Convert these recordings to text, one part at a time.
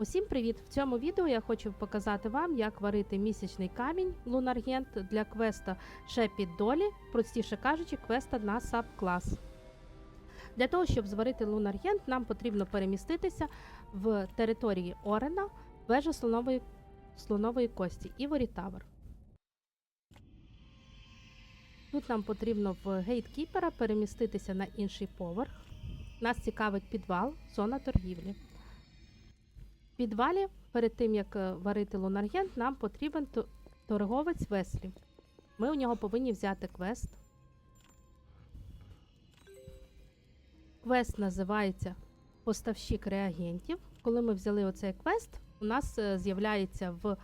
Усім привіт! В цьому відео я хочу показати вам, як варити місячний камінь лунаргент для квеста Шепіт Долі, простіше кажучи, квеста на саб-клас. Для того, щоб зварити лунаргент, нам потрібно переміститися в території Орена, вежа слонової, слонової кості і Ворітавер. Тут нам потрібно в гейткіпера переміститися на інший поверх. Нас цікавить підвал, зона торгівлі. Підвалі, перед тим як е, варити лунаргент, нам потрібен торговець веслів. Ми у нього повинні взяти квест. Квест називається Поставщик реагентів. Коли ми взяли оцей квест, у нас е, з'являється в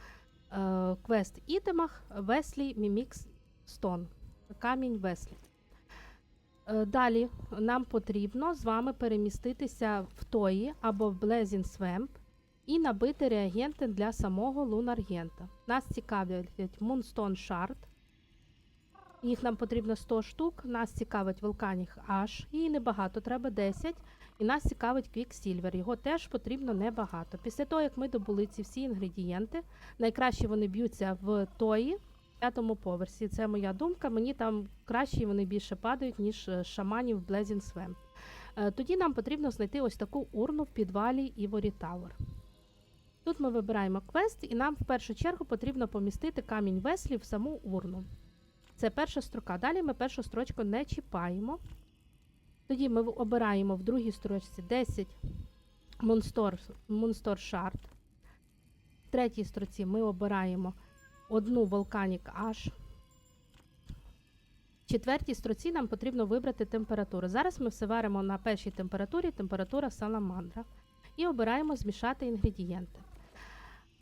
е, квест ітемах Веслі Мімікс Стон. Камінь Веслі. Е, Далі нам потрібно з вами переміститися в Тої або в Blazing Swamp і набити реагенти для самого лунаргента. Нас цікавлять Moonstone Shard. Їх нам потрібно 100 штук. Нас цікавить Volcanic Ash, її небагато, треба 10. І нас цікавить Quicksilver, його теж потрібно небагато. Після того, як ми добули ці всі інгредієнти, найкраще вони б'ються в тої, п'ятому поверсі. Це моя думка. Мені там краще вони більше падають, ніж е, шаманів в. Е, Тоді нам потрібно знайти ось таку урну в підвалі Ivory Tower. Тут ми вибираємо квест, і нам в першу чергу потрібно помістити камінь веслі в саму урну. Це перша строка. Далі ми першу строчку не чіпаємо. Тоді ми обираємо в другій строчці 10 Moonstore, Moonstore Shard. В третій строці ми обираємо одну Volcanic Ash. В четвертій строці нам потрібно вибрати температуру. Зараз ми все варимо на першій температурі, температура саламандра. І обираємо змішати інгредієнти.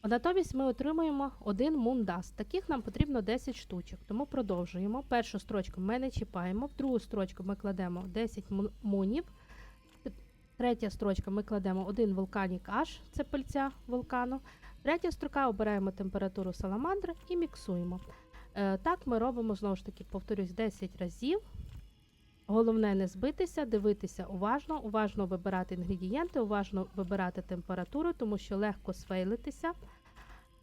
Натомість ми отримуємо один мундаст. Таких нам потрібно 10 штучок, тому продовжуємо. Першу строчку ми не чіпаємо, в другу строчку ми кладемо 10 мунів. Третя строчка ми кладемо один вулканік аж, це пильця вулкану. Третя строка обираємо температуру саламандри і міксуємо. Е, так ми робимо знову ж таки, повторюсь, 10 разів. Головне не збитися, дивитися уважно, уважно вибирати інгредієнти, уважно вибирати температуру, тому що легко сфейлитися.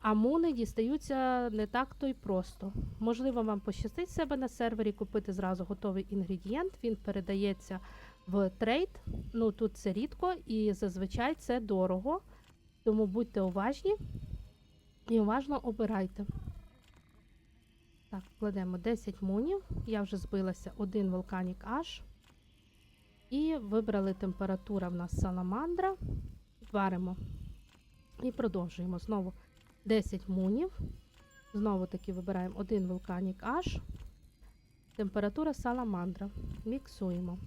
А муни дістаються не так то й просто. Можливо, вам пощастить себе на сервері купити зразу готовий інгредієнт. Він передається в трейд. Ну тут це рідко і зазвичай це дорого. Тому будьте уважні і уважно обирайте. Так, кладемо 10 мунів. Я вже збилася один вулканік аж. І вибрали температура в нас саламандра. Варимо. І продовжуємо. Знову 10 мунів. Знову таки вибираємо один вулканік аж. Температура саламандра. Міксуємо.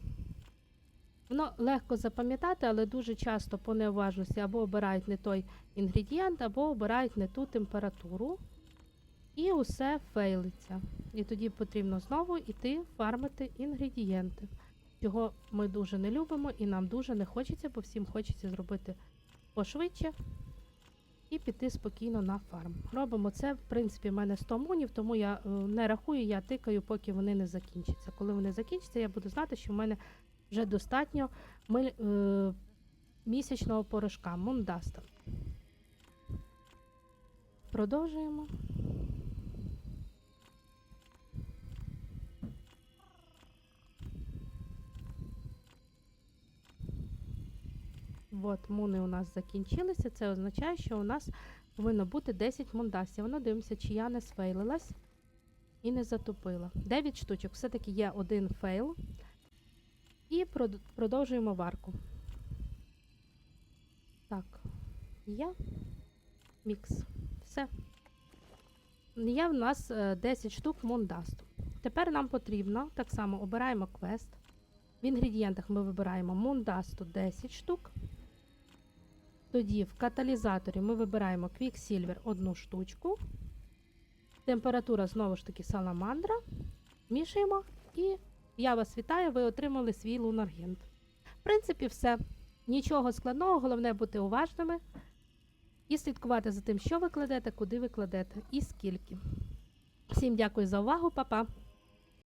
Воно легко запам'ятати, але дуже часто по неуважності або обирають не той інгредієнт, або обирають не ту температуру. І усе фейлиться. І тоді потрібно знову йти фармити інгредієнти. Чого ми дуже не любимо і нам дуже не хочеться, бо всім хочеться зробити пошвидше і піти спокійно на фарм. Робимо це, в принципі, в мене 100 мунів, тому я е, не рахую, я тикаю, поки вони не закінчаться. Коли вони закінчаться, я буду знати, що в мене вже достатньо миль, е, місячного порошка, мундаста. Продовжуємо. От, муни у нас закінчилися. Це означає, що у нас повинно бути 10 мундастів. Воно дивимося, чи я не сфейлилась і не затопила. 9 штучок. Все-таки є один фейл. І продовжуємо варку. Так, є. Мікс. Все. Є в нас е, 10 штук мундасту. Тепер нам потрібно, так само обираємо квест. В інгредієнтах ми вибираємо мундасту 10 штук. Тоді в каталізаторі ми вибираємо Quicksilver одну штучку. Температура знову ж таки саламандра. Мішаємо і я вас вітаю, ви отримали свій лунаргент. В принципі, все. Нічого складного, головне бути уважними і слідкувати за тим, що ви кладете, куди ви кладете і скільки. Всім дякую за увагу, па-па!